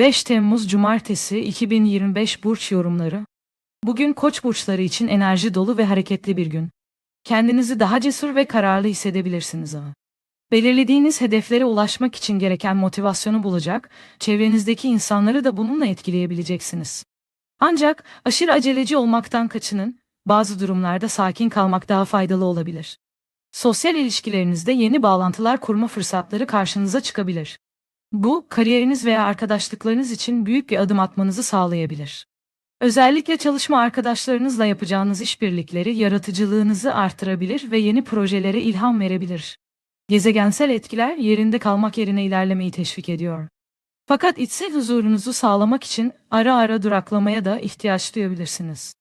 5 Temmuz Cumartesi 2025 Burç Yorumları Bugün Koç burçları için enerji dolu ve hareketli bir gün. Kendinizi daha cesur ve kararlı hissedebilirsiniz ama. Belirlediğiniz hedeflere ulaşmak için gereken motivasyonu bulacak, çevrenizdeki insanları da bununla etkileyebileceksiniz. Ancak aşırı aceleci olmaktan kaçının, bazı durumlarda sakin kalmak daha faydalı olabilir. Sosyal ilişkilerinizde yeni bağlantılar kurma fırsatları karşınıza çıkabilir. Bu, kariyeriniz veya arkadaşlıklarınız için büyük bir adım atmanızı sağlayabilir. Özellikle çalışma arkadaşlarınızla yapacağınız işbirlikleri yaratıcılığınızı artırabilir ve yeni projelere ilham verebilir. Gezegensel etkiler yerinde kalmak yerine ilerlemeyi teşvik ediyor. Fakat içsel huzurunuzu sağlamak için ara ara duraklamaya da ihtiyaç duyabilirsiniz.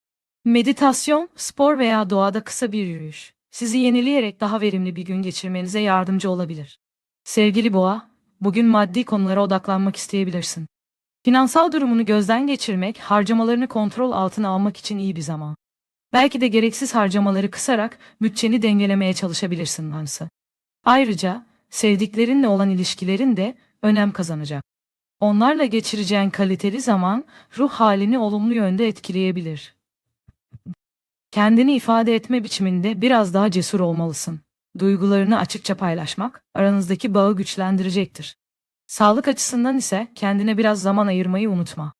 Meditasyon, spor veya doğada kısa bir yürüyüş sizi yenileyerek daha verimli bir gün geçirmenize yardımcı olabilir. Sevgili boğa, bugün maddi konulara odaklanmak isteyebilirsin. Finansal durumunu gözden geçirmek, harcamalarını kontrol altına almak için iyi bir zaman. Belki de gereksiz harcamaları kısarak bütçeni dengelemeye çalışabilirsin Hansı. Ayrıca sevdiklerinle olan ilişkilerin de önem kazanacak. Onlarla geçireceğin kaliteli zaman ruh halini olumlu yönde etkileyebilir. Kendini ifade etme biçiminde biraz daha cesur olmalısın. Duygularını açıkça paylaşmak aranızdaki bağı güçlendirecektir. Sağlık açısından ise kendine biraz zaman ayırmayı unutma.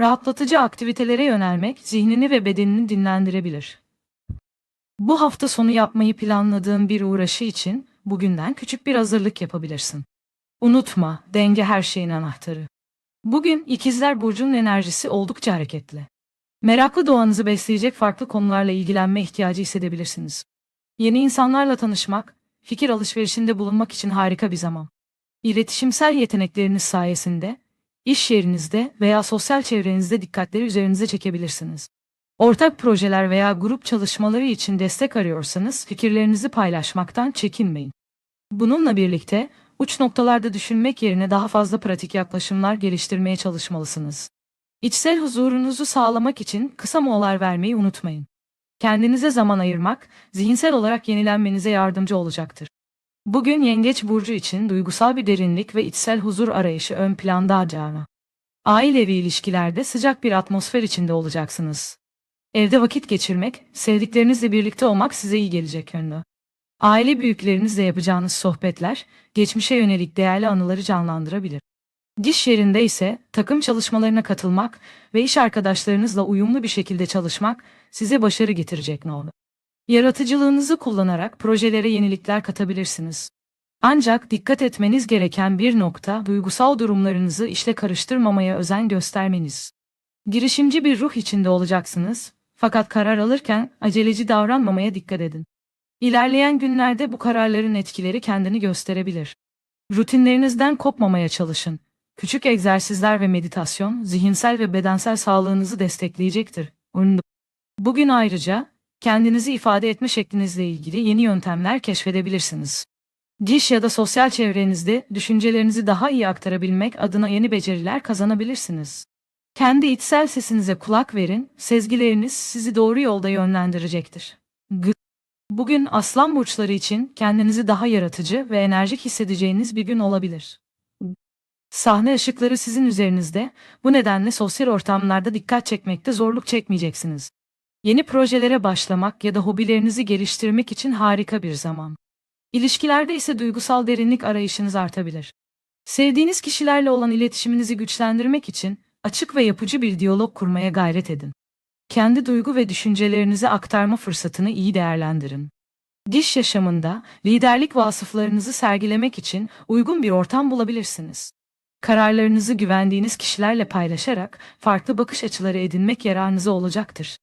Rahatlatıcı aktivitelere yönelmek zihnini ve bedenini dinlendirebilir. Bu hafta sonu yapmayı planladığın bir uğraşı için bugünden küçük bir hazırlık yapabilirsin. Unutma, denge her şeyin anahtarı. Bugün ikizler burcunun enerjisi oldukça hareketli. Meraklı doğanızı besleyecek farklı konularla ilgilenme ihtiyacı hissedebilirsiniz. Yeni insanlarla tanışmak, fikir alışverişinde bulunmak için harika bir zaman. İletişimsel yetenekleriniz sayesinde, iş yerinizde veya sosyal çevrenizde dikkatleri üzerinize çekebilirsiniz. Ortak projeler veya grup çalışmaları için destek arıyorsanız fikirlerinizi paylaşmaktan çekinmeyin. Bununla birlikte uç noktalarda düşünmek yerine daha fazla pratik yaklaşımlar geliştirmeye çalışmalısınız. İçsel huzurunuzu sağlamak için kısa molalar vermeyi unutmayın. Kendinize zaman ayırmak, zihinsel olarak yenilenmenize yardımcı olacaktır. Bugün Yengeç Burcu için duygusal bir derinlik ve içsel huzur arayışı ön planda acana. Ailevi ilişkilerde sıcak bir atmosfer içinde olacaksınız. Evde vakit geçirmek, sevdiklerinizle birlikte olmak size iyi gelecek yönde. Aile büyüklerinizle yapacağınız sohbetler, geçmişe yönelik değerli anıları canlandırabilir. Diş yerinde ise takım çalışmalarına katılmak ve iş arkadaşlarınızla uyumlu bir şekilde çalışmak size başarı getirecek ne olur. Yaratıcılığınızı kullanarak projelere yenilikler katabilirsiniz. Ancak dikkat etmeniz gereken bir nokta duygusal durumlarınızı işle karıştırmamaya özen göstermeniz. Girişimci bir ruh içinde olacaksınız fakat karar alırken aceleci davranmamaya dikkat edin. İlerleyen günlerde bu kararların etkileri kendini gösterebilir. Rutinlerinizden kopmamaya çalışın. Küçük egzersizler ve meditasyon zihinsel ve bedensel sağlığınızı destekleyecektir. Bugün ayrıca kendinizi ifade etme şeklinizle ilgili yeni yöntemler keşfedebilirsiniz. Diş ya da sosyal çevrenizde düşüncelerinizi daha iyi aktarabilmek adına yeni beceriler kazanabilirsiniz. Kendi içsel sesinize kulak verin, sezgileriniz sizi doğru yolda yönlendirecektir. G Bugün aslan burçları için kendinizi daha yaratıcı ve enerjik hissedeceğiniz bir gün olabilir. Sahne ışıkları sizin üzerinizde, bu nedenle sosyal ortamlarda dikkat çekmekte zorluk çekmeyeceksiniz. Yeni projelere başlamak ya da hobilerinizi geliştirmek için harika bir zaman. İlişkilerde ise duygusal derinlik arayışınız artabilir. Sevdiğiniz kişilerle olan iletişiminizi güçlendirmek için açık ve yapıcı bir diyalog kurmaya gayret edin. Kendi duygu ve düşüncelerinizi aktarma fırsatını iyi değerlendirin. Diş yaşamında liderlik vasıflarınızı sergilemek için uygun bir ortam bulabilirsiniz. Kararlarınızı güvendiğiniz kişilerle paylaşarak farklı bakış açıları edinmek yararınıza olacaktır.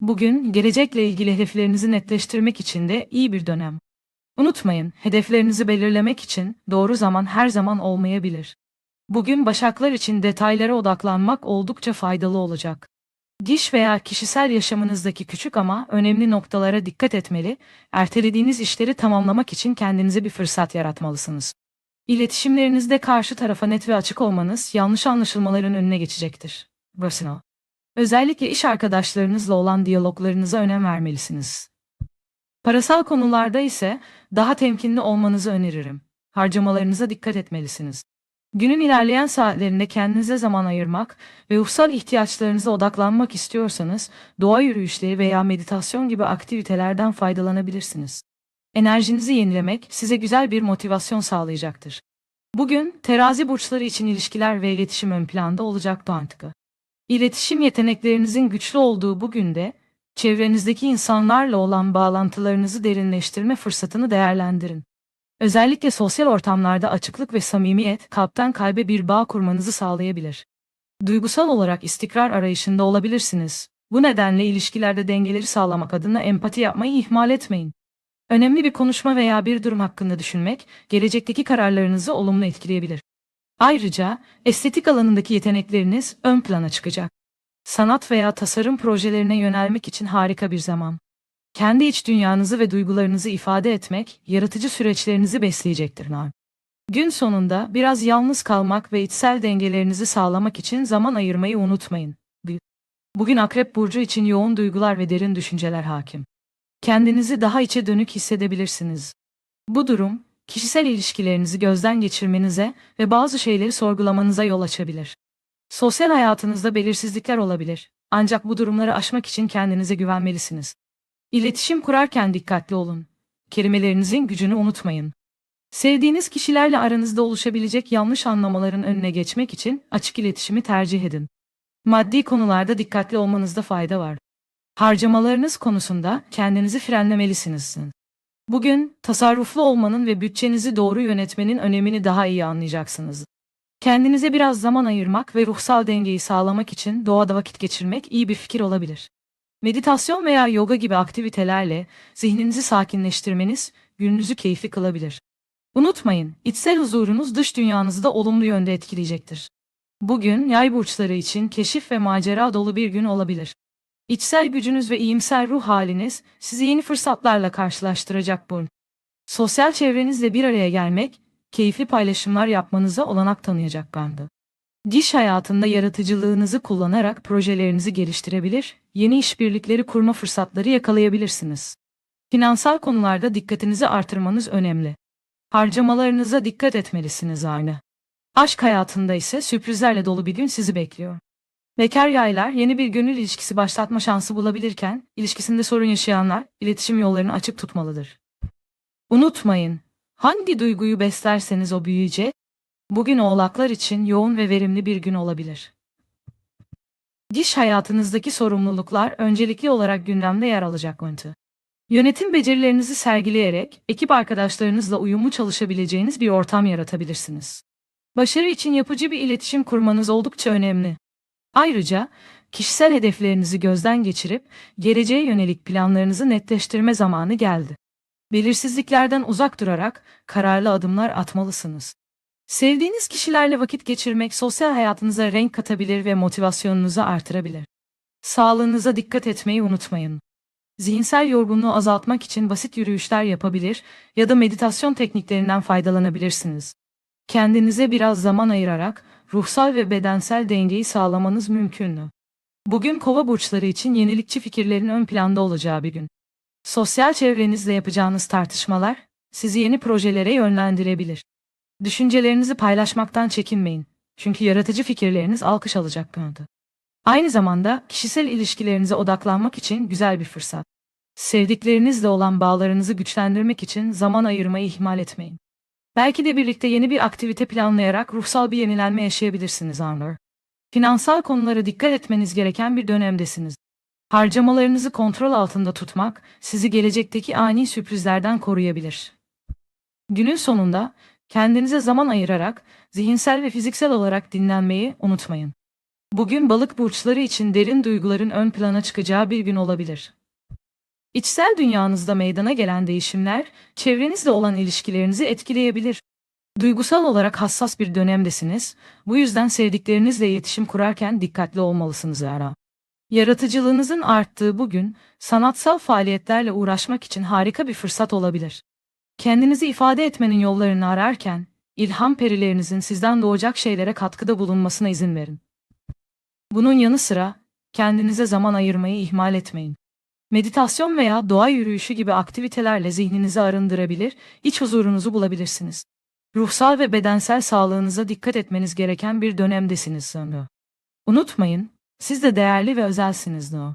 Bugün gelecekle ilgili hedeflerinizi netleştirmek için de iyi bir dönem. Unutmayın, hedeflerinizi belirlemek için doğru zaman her zaman olmayabilir. Bugün başaklar için detaylara odaklanmak oldukça faydalı olacak. Diş veya kişisel yaşamınızdaki küçük ama önemli noktalara dikkat etmeli, ertelediğiniz işleri tamamlamak için kendinize bir fırsat yaratmalısınız. İletişimlerinizde karşı tarafa net ve açık olmanız yanlış anlaşılmaların önüne geçecektir. Brasino. Özellikle iş arkadaşlarınızla olan diyaloglarınıza önem vermelisiniz. Parasal konularda ise daha temkinli olmanızı öneririm. Harcamalarınıza dikkat etmelisiniz. Günün ilerleyen saatlerinde kendinize zaman ayırmak ve ruhsal ihtiyaçlarınıza odaklanmak istiyorsanız doğa yürüyüşleri veya meditasyon gibi aktivitelerden faydalanabilirsiniz. Enerjinizi yenilemek size güzel bir motivasyon sağlayacaktır. Bugün terazi burçları için ilişkiler ve iletişim ön planda olacak mantıkı. İletişim yeteneklerinizin güçlü olduğu bu günde çevrenizdeki insanlarla olan bağlantılarınızı derinleştirme fırsatını değerlendirin. Özellikle sosyal ortamlarda açıklık ve samimiyet kalpten kalbe bir bağ kurmanızı sağlayabilir. Duygusal olarak istikrar arayışında olabilirsiniz. Bu nedenle ilişkilerde dengeleri sağlamak adına empati yapmayı ihmal etmeyin. Önemli bir konuşma veya bir durum hakkında düşünmek, gelecekteki kararlarınızı olumlu etkileyebilir. Ayrıca estetik alanındaki yetenekleriniz ön plana çıkacak. Sanat veya tasarım projelerine yönelmek için harika bir zaman. Kendi iç dünyanızı ve duygularınızı ifade etmek, yaratıcı süreçlerinizi besleyecektir. Nar. Gün sonunda biraz yalnız kalmak ve içsel dengelerinizi sağlamak için zaman ayırmayı unutmayın. Bugün Akrep Burcu için yoğun duygular ve derin düşünceler hakim. Kendinizi daha içe dönük hissedebilirsiniz. Bu durum, kişisel ilişkilerinizi gözden geçirmenize ve bazı şeyleri sorgulamanıza yol açabilir. Sosyal hayatınızda belirsizlikler olabilir. Ancak bu durumları aşmak için kendinize güvenmelisiniz. İletişim kurarken dikkatli olun. Kelimelerinizin gücünü unutmayın. Sevdiğiniz kişilerle aranızda oluşabilecek yanlış anlamaların önüne geçmek için açık iletişimi tercih edin. Maddi konularda dikkatli olmanızda fayda var. Harcamalarınız konusunda kendinizi frenlemelisiniz. Bugün tasarruflu olmanın ve bütçenizi doğru yönetmenin önemini daha iyi anlayacaksınız. Kendinize biraz zaman ayırmak ve ruhsal dengeyi sağlamak için doğada vakit geçirmek iyi bir fikir olabilir. Meditasyon veya yoga gibi aktivitelerle zihninizi sakinleştirmeniz gününüzü keyifli kılabilir. Unutmayın, içsel huzurunuz dış dünyanızı da olumlu yönde etkileyecektir. Bugün yay burçları için keşif ve macera dolu bir gün olabilir. İçsel gücünüz ve iyimser ruh haliniz sizi yeni fırsatlarla karşılaştıracak bu. Sosyal çevrenizle bir araya gelmek, keyifli paylaşımlar yapmanıza olanak tanıyacak bandı. Diş hayatında yaratıcılığınızı kullanarak projelerinizi geliştirebilir, yeni işbirlikleri kurma fırsatları yakalayabilirsiniz. Finansal konularda dikkatinizi artırmanız önemli. Harcamalarınıza dikkat etmelisiniz aynı. Aşk hayatında ise sürprizlerle dolu bir gün sizi bekliyor. Bekar yaylar yeni bir gönül ilişkisi başlatma şansı bulabilirken, ilişkisinde sorun yaşayanlar iletişim yollarını açık tutmalıdır. Unutmayın, hangi duyguyu beslerseniz o büyüyecek, bugün oğlaklar için yoğun ve verimli bir gün olabilir. Diş hayatınızdaki sorumluluklar öncelikli olarak gündemde yer alacak mıntı. Yönetim becerilerinizi sergileyerek ekip arkadaşlarınızla uyumlu çalışabileceğiniz bir ortam yaratabilirsiniz. Başarı için yapıcı bir iletişim kurmanız oldukça önemli. Ayrıca kişisel hedeflerinizi gözden geçirip geleceğe yönelik planlarınızı netleştirme zamanı geldi. Belirsizliklerden uzak durarak kararlı adımlar atmalısınız. Sevdiğiniz kişilerle vakit geçirmek sosyal hayatınıza renk katabilir ve motivasyonunuzu artırabilir. Sağlığınıza dikkat etmeyi unutmayın. Zihinsel yorgunluğu azaltmak için basit yürüyüşler yapabilir ya da meditasyon tekniklerinden faydalanabilirsiniz. Kendinize biraz zaman ayırarak ruhsal ve bedensel dengeyi sağlamanız mümkün mü? Bugün kova burçları için yenilikçi fikirlerin ön planda olacağı bir gün. Sosyal çevrenizle yapacağınız tartışmalar sizi yeni projelere yönlendirebilir. Düşüncelerinizi paylaşmaktan çekinmeyin. Çünkü yaratıcı fikirleriniz alkış alacak konuda. Aynı zamanda kişisel ilişkilerinize odaklanmak için güzel bir fırsat. Sevdiklerinizle olan bağlarınızı güçlendirmek için zaman ayırmayı ihmal etmeyin. Belki de birlikte yeni bir aktivite planlayarak ruhsal bir yenilenme yaşayabilirsiniz Arnor. Finansal konulara dikkat etmeniz gereken bir dönemdesiniz. Harcamalarınızı kontrol altında tutmak sizi gelecekteki ani sürprizlerden koruyabilir. Günün sonunda kendinize zaman ayırarak zihinsel ve fiziksel olarak dinlenmeyi unutmayın. Bugün balık burçları için derin duyguların ön plana çıkacağı bir gün olabilir. İçsel dünyanızda meydana gelen değişimler, çevrenizle olan ilişkilerinizi etkileyebilir. Duygusal olarak hassas bir dönemdesiniz, bu yüzden sevdiklerinizle iletişim kurarken dikkatli olmalısınız ara. Yaratıcılığınızın arttığı bugün, sanatsal faaliyetlerle uğraşmak için harika bir fırsat olabilir. Kendinizi ifade etmenin yollarını ararken, ilham perilerinizin sizden doğacak şeylere katkıda bulunmasına izin verin. Bunun yanı sıra, kendinize zaman ayırmayı ihmal etmeyin. Meditasyon veya doğa yürüyüşü gibi aktivitelerle zihninizi arındırabilir, iç huzurunuzu bulabilirsiniz. Ruhsal ve bedensel sağlığınıza dikkat etmeniz gereken bir dönemdesiniz sanıyor. Unutmayın, siz de değerli ve özelsiniz Neo.